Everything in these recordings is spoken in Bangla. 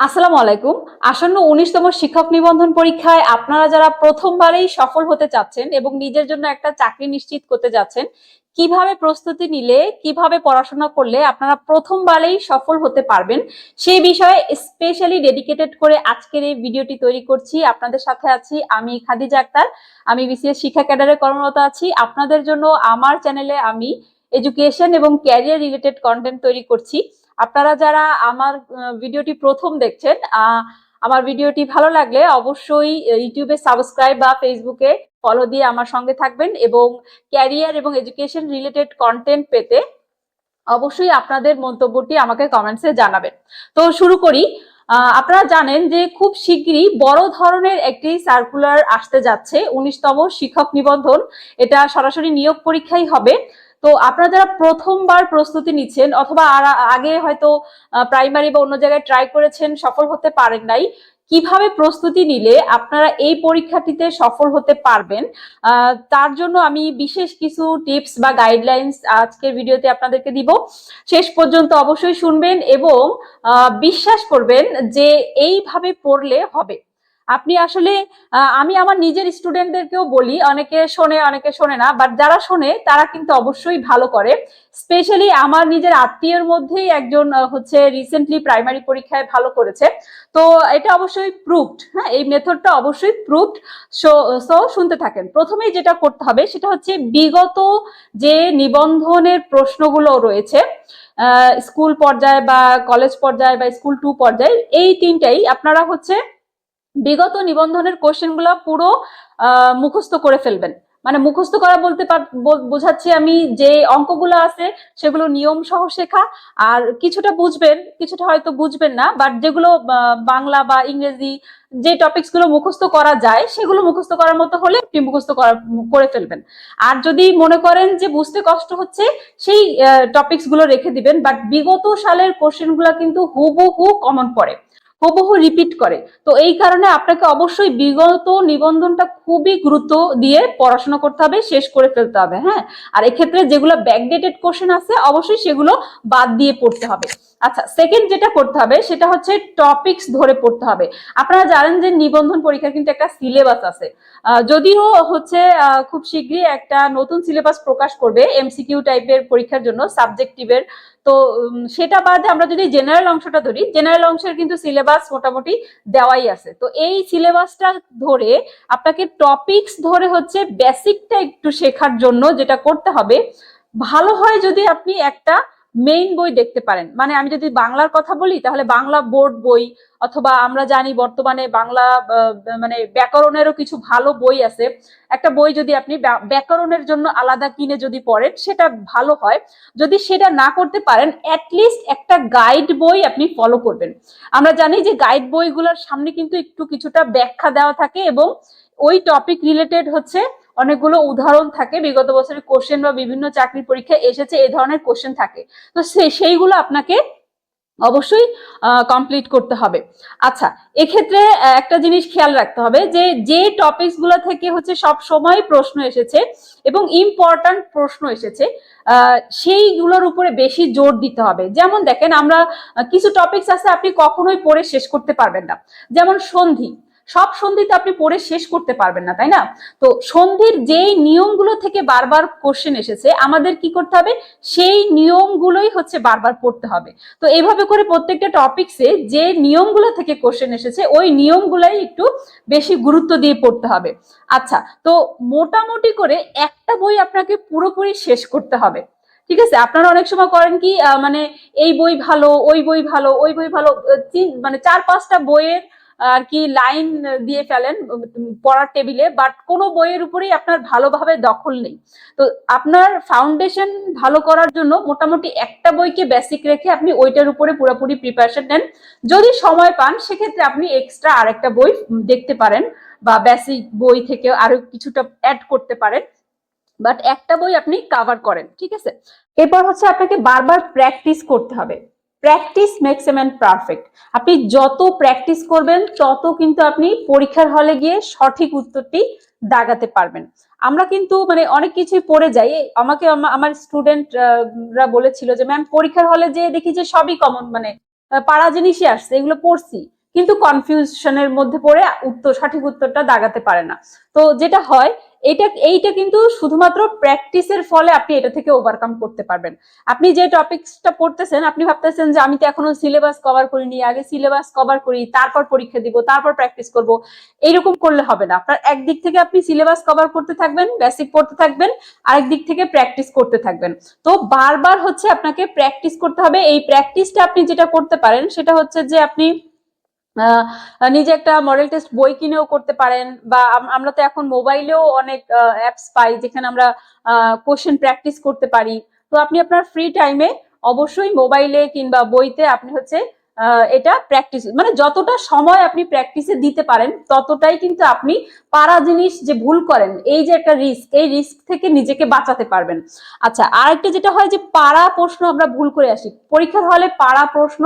আসসালামু আলাইকুম। আসন্ন উনিশতম শিক্ষক নিবন্ধন পরীক্ষায় আপনারা যারা প্রথমবারেই সফল হতে চাচ্ছেন এবং নিজের জন্য একটা চাকরি নিশ্চিত করতে যাচ্ছেন, কীভাবে প্রস্তুতি নিলে, কীভাবে পড়াশোনা করলে আপনারা প্রথমবারেই সফল হতে পারবেন, সেই বিষয়ে স্পেশালি ডেডিকেটেড করে আজকের এই ভিডিওটি তৈরি করছি। আপনাদের সাথে আছি আমি খাদিজা আক্তার, আমি বিসিএস শিক্ষা ক্যাডারে কর্মরত আছি। আপনাদের জন্য আমার চ্যানেলে আমি এডুকেশন এবং ক্যারিয়ার রিলেটেড কন্টেন্ট তৈরি করছি। আপনারা যারা আমার ভিডিওটি প্রথম দেখছেন আমার ভিডিওটি ভালো লাগলে অবশ্যই ইউটিউবে সাবস্ক্রাইব বা ফেসবুকে ফলো দিয়ে আমার সঙ্গে থাকবেন এবং ক্যারিয়ার এবং এডুকেশন রিলেটেড কন্টেন্ট পেতে অবশ্যই আপনাদের মন্তব্যটি আমাকে কমেন্টসে জানাবেন। তো শুরু করি। আপনারা জানেন যে খুব শিগগিরই বড় ধরনের একটি সার্কুলার আসতে যাচ্ছে, উনিশতম শিক্ষক নিবন্ধন। এটা সরাসরি নিয়োগ পরীক্ষাই হবে। তো আপনারা যারা প্রথমবার প্রস্তুতি নিচ্ছেন অথবা আগে হয়তো প্রাইমারি বা অন্য জায়গায় ট্রাই করেছেন, সফল হতে পারেন নাই, কীভাবে প্রস্তুতি নিলে আপনারা এই পরীক্ষাটিতে সফল হতে পারবেন? তার জন্য আমি বিশেষ কিছু টিপস বা গাইডলাইন্স আজকের ভিডিওতে আপনাদেরকে দিব। শেষ পর্যন্ত অবশ্যই শুনবেন এবং বিশ্বাস করবেন যে এইভাবে পড়লে হবে। আপনি আসলে আমি আমার নিজের স্টুডেন্টদেরকেও বলি, অনেকে শোনে অনেকে শোনে না বাট যারা শোনে, তারা কিন্তু অবশ্যই ভালো করে। স্পেশালি আমার নিজের আত্মীয়ের মধ্যেই একজন হচ্ছে রিসেন্টলি প্রাইমারি পরীক্ষায় ভালো করেছে। তো এটা অবশ্যই প্রুভড হ্যাঁ? এই মেথডটা অবশ্যই প্রুভড সো শুনতে থাকেন। প্রথমেই যেটা করতে হবে, সেটা হচ্ছে বিগত যে নিবন্ধনের প্রশ্নগুলো রয়েছে স্কুল পর্যায়ে বা কলেজ পর্যায়ে বা স্কুল টু পর্যায়ে, এই তিনটাই আপনারা হচ্ছে বিগত নিবন্ধনের কোশ্চেনগুলো পুরো মুখস্থ করে ফেলবেন। মানে মুখস্থ করা বলতে বোঝাচ্ছি আমি যে অঙ্কগুলো আছে সেগুলো নিয়ম সহ শেখা। আর কিছুটা বুঝবেন, কিছুটা হয়তো বুঝবেন না বাট যেগুলো বাংলা বা ইংরেজি যে টপিকসগুলো মুখস্থ করা যায়, সেগুলো মুখস্থ করার মতো হলে আপনি মুখস্থ করা- করে ফেলবেন। আর যদি মনে করেন যে বুঝতে কষ্ট হচ্ছে, সেই টপিকসগুলো রেখে দিবেন বাট বিগত সালের কোশ্চেনগুলো কিন্তু হুবহু কমন পড়ে। হুবহু রিপিট করে। তো এই কারণে আপনাকে অবশ্যই বিগত নিবন্ধনটা খুবই গুরুত্ব দিয়ে পড়াশোনা করতে হবে, শেষ করে ফেলতে হবে হ্যাঁ? আর এক্ষেত্রে যেগুলো ব্যাকডেটেড কোশ্চেন আছে, অবশ্যই সেগুলো বাদ দিয়ে পড়তে হবে। আচ্ছা সেকেন্ড যেটা করতে হবে, সেটা হচ্ছে টপিকস ধরে পড়তে হবে। আপনারা জানেন যে নিবন্ধন পরীক্ষার কিন্তু একটা সিলেবাস আছে। যদিও হচ্ছে খুব শীঘ্রই একটা নতুন সিলেবাস প্রকাশ করবে এমসিকিউ টাইপের পরীক্ষার জন্য সাবজেক্টিভের তো সেটা বাদে আমরা যদি জেনারেল অংশটা ধরি জেনারেল অংশের কিন্তু সিলেবাস মোটামুটি দেওয়াই আছে। তো এই সিলেবাসটা ধরে আপনাকে টপিকস ধরে হচ্ছে বেসিকটা একটু শেখার জন্য যেটা করতে হবে, ভালো হয় যদি আপনি একটা মেইন বই দেখতে পারেন। মানে আমি যদি বাংলার কথা বলি, তাহলে বাংলা বোর্ড বই অথবা আমরা জানি বর্তমানে বাংলা মানে ব্যাকরণেরও কিছু ভালো বই আছে। একটা বই যদি আপনি ব্যা- ব্যাকরণের জন্য আলাদা কিনে যদি পড়েন, সেটা ভালো হয়। যদি সেটা না করতে পারেন অ্যাটলিস্ট একটা গাইড বই আপনি ফলো করবেন। আমরা জানি যে গাইড বইগুলোর সামনে কিন্তু একটু কিছুটা ব্যাখ্যা দেওয়া থাকে এবং ওই টপিক রিলেটেড হচ্ছে অনেকগুলো উদাহরণ থাকে। বিগত বছরের কোশ্চেন বা বিভিন্ন চাকরি পরীক্ষায় এসেছে এই ধরনের কোশ্চেন থাকে। তো সেইগুলো আপনাকে অবশ্যই কমপ্লিট করতে হবে। আচ্ছা এক্ষেত্রে একটা জিনিস খেয়াল রাখতে হবে যে যে টপিকসগুলো থেকে হচ্ছে সব সময় প্রশ্ন এসেছে এবং ইম্পর্ট্যান্ট প্রশ্ন এসেছে সেইগুলোর উপরে বেশি জোর দিতে হবে। যেমন দেখেন, আমরা কিছু টপিকস আছে আপনি কখনোই পড়ে শেষ করতে পারবেন না। যেমন সন্ধি। সব সন্ধিতে আপনি পড়ে শেষ করতে পারবেন না, তাই না? তো সন্ধির যেই নিয়মগুলো থেকে বারবার কোশ্চেন এসেছে, আমাদের কি করতে হবে? সেই নিয়মগুলোই হচ্ছে বারবার পড়তে হবে। তো এইভাবে করে প্রত্যেকটা টপিকসে যে নিয়মগুলো থেকে কোশ্চেন এসেছে, ওই নিয়মগুলাই একটু বেশি গুরুত্ব দিয়ে পড়তে হবে। আচ্ছা তো মোটামুটি করে একটা বই আপনাকে পুরোপুরি শেষ করতে হবে। ঠিক আছে? আপনারা অনেক সময় করেন কি মানে এই বই ভালো, ওই বই ভালো, ওই বই ভালো মানে চার, পাঁচটা বইয়ের আর কি লাইন দিয়ে ফেলেন পড়ার টেবিলে বাট কোনো বইয়ের উপরেই আপনার ভালোভাবে দখল নেই। তো আপনার ফাউন্ডেশন ভালো করার জন্য মোটামুটি একটা বইকে বেসিক রেখে আপনি ওইটার উপরে পুরোপুরি প্রিপারেশন নেন। যদি সময় পান, সেক্ষেত্রে আপনি এক্সট্রা আরেকটা বই দেখতে পারেন, বা বেসিক বই থেকে আরও কিছুটা অ্যাড করতে পারেন। বাট একটা বই আপনি কাভার করেন, ঠিক আছে? এরপর হচ্ছে আপনাকে বারবার প্র্যাকটিস করতে হবে। Practice makes a man perfect আপনি যত প্র্যাকটিস করবেন, তত কিন্তু আপনি পরীক্ষার হলে গিয়ে সঠিক উত্তরটি দাগাতে পারবেন। আমরা কিন্তু মানে অনেক কিছুই পড়ে যাই। আমাকে আমা- আমার স্টুডেন্টরা বলেছিল যে ম্যাম পরীক্ষার হলে যে দেখি যে সবই কমন মানে পাড়া জিনিসই আসছে, এগুলো পড়ছি। কিন্তু কনফিউশনের মধ্যে পড়ে উত্তর, সঠিক উত্তরটা দাগাতে পারে না। তো যেটা হয় এটা, এইটা কিন্তু শুধুমাত্র প্র্যাকটিসের ফলে আপনি এটা থেকে ওভারকাম করতে পারবেন। আপনি যে টপিকসটা পড়তেছেন, আপনি ভাবতেছেন যে আমি তো এখনও সিলেবাস কভার করিনি, আগে সিলেবাস কভার করি, তারপর পরীক্ষা দিব, তারপর প্র্যাকটিস করব, এইরকম করলে হবে না। আপনার একদিক থেকে আপনি সিলেবাস কভার করতে থাকবেন বেসিক পড়তে থাকবেন আরেক দিক থেকে প্র্যাকটিস করতে থাকবেন। তো বারবার হচ্ছে আপনাকে প্র্যাকটিস করতে হবে। এই প্র্যাকটিসটা আপনি যেটা করতে পারেন, সেটা হচ্ছে যে আপনি নিজে একটা মডেল টেস্ট বই কিনেও করতে পারেন বা আম- আমরা তো এখন মোবাইলেও অনেক অ্যাপস পাই যেখানে আমরা কোশ্চেন প্র্যাকটিস করতে পারি। তো আপনি আপনার ফ্রি টাইমে অবশ্যই মোবাইলে কিংবা বইতে আপনি হচ্ছে এটা প্র্যাকটিস মানে যতটা সময় আপনি প্র্যাকটিসে দিতে পারেন, ততটাই কিন্তু আপনি পারা জিনিস যে ভুল করেন, এই যে একটা রিস্ক এই রিস্ক থেকে নিজেকে বাঁচাতে পারবেন। আচ্ছা আরেকটা যেটা হয় যে পারা প্রশ্ন আমরা ভুল করে আসি। পরীক্ষার হলে পারা প্রশ্ন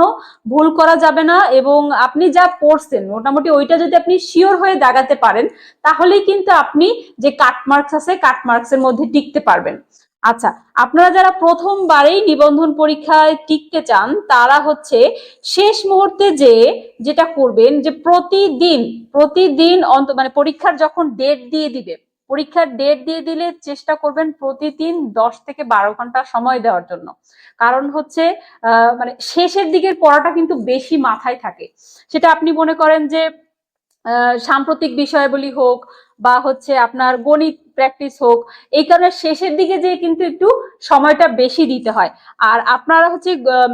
ভুল করা যাবে না এবং আপনি যা পড়ছেন, মোটামুটি ওইটা যদি আপনি শিওর হয়ে দাগাতে পারেন, তাহলেই কিন্তু আপনি যে কাট মার্কস আছে কাট মার্কস এর মধ্যে টিকতে পারবেন। আচ্ছা আপনারা যারা প্রথমবারেই নিবন্ধন পরীক্ষায় টিকতে চান, তারা হচ্ছে শেষ মুহূর্তে যে, যেটা করবেন যে প্রতিদিন প্রতিদিন অন্ত মানে পরীক্ষার যখন ডেট দিয়ে দিবে, পরীক্ষার ডেট দিয়ে দিলে চেষ্টা করবেন প্রতিদিন দশ থেকে বারো ঘণ্টা সময় দেওয়ার জন্য। কারণ হচ্ছে মানে শেষের দিকের পড়াটা কিন্তু বেশি মাথায় থাকে। সেটা আপনি মনে করেন যে সাম্প্রতিক বিষয়াবলী হোক বা হচ্ছে আপনার গণিত প্র্যাকটিস হোক, এই কারণে শেষের দিকে যে কিন্তু একটু সময়টা বেশি দিতে হয়। আর আপনারা হচ্ছে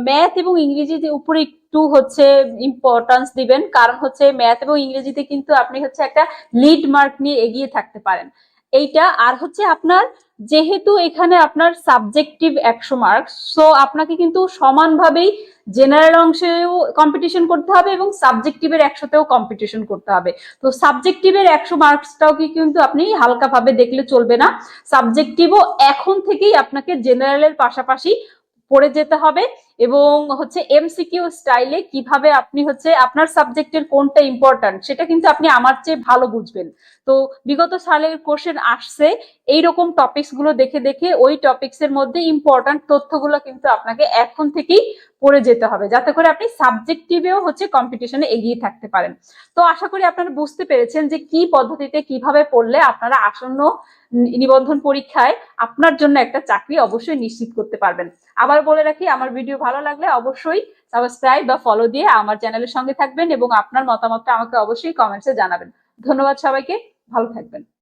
ম্যাথ এবং ইংরেজিতে উপরে একটু হচ্ছে ইম্পর্টেন্স দিবেন। কারণ হচ্ছে ম্যাথ এবং ইংরেজিতে কিন্তু আপনি হচ্ছে একটা লিড মার্ক নিয়ে এগিয়ে থাকতে পারেন। এইটা। আর হচ্ছে আপনার যেহেতু এখানে আপনার সাবজেক্টিভ একশো মার্কস সো আপনাকে কিন্তু সমানভাবেই জেনারেল অংশেও কম্পিটিশন করতে হবে এবং সাবজেক্টিভের একশোতেও কম্পিটিশন করতে হবে। তো সাবজেক্টিভের একশো মার্কসটাও কি কিন্তু আপনি হালকাভাবে দেখলে চলবে না। সাবজেক্টিভও এখন থেকেই আপনাকে জেনারেলের পাশাপাশি পড়ে যেতে হবে। এবং হচ্ছে এমসিকিউ স্টাইলে কীভাবে আপনি হচ্ছে আপনার সাবজেক্টের কোনটা ইম্পর্ট্যান্ট সেটা কিন্তু আপনি আমার চেয়ে ভালো বুঝবেন। তো বিগত সালের কোশ্চেন আসছে, এইরকম টপিকসগুলো দেখে দেখে ওই টপিকস এর মধ্যে ইম্পর্ট্যান্ট তথ্যগুলো কিন্তু আপনাকে এখন থেকেই পড়ে যেতে হবে, যাতে করে আপনি সাবজেক্টিভেও হচ্ছে কম্পিটিশনে এগিয়ে থাকতে পারেন। তো আশা করি আপনারা বুঝতে পেরেছেন যে কি পদ্ধতিতে কীভাবে পড়লে আপনারা আসন্ন নিবন্ধন পরীক্ষায় আপনার জন্য একটা চাকরি অবশ্যই নিশ্চিত করতে পারবেন। আবার বলে রাখি, আমার ভিডিও ভালো লাগলে অবশ্যই সাবস্ক্রাইব বা ফলো দিয়ে আমার চ্যানেলের সঙ্গে থাকবেন এবং আপনার মতামতটা আমাকে অবশ্যই কমেন্টসে জানাবেন। ধন্যবাদ সবাইকে, ভালো থাকবেন।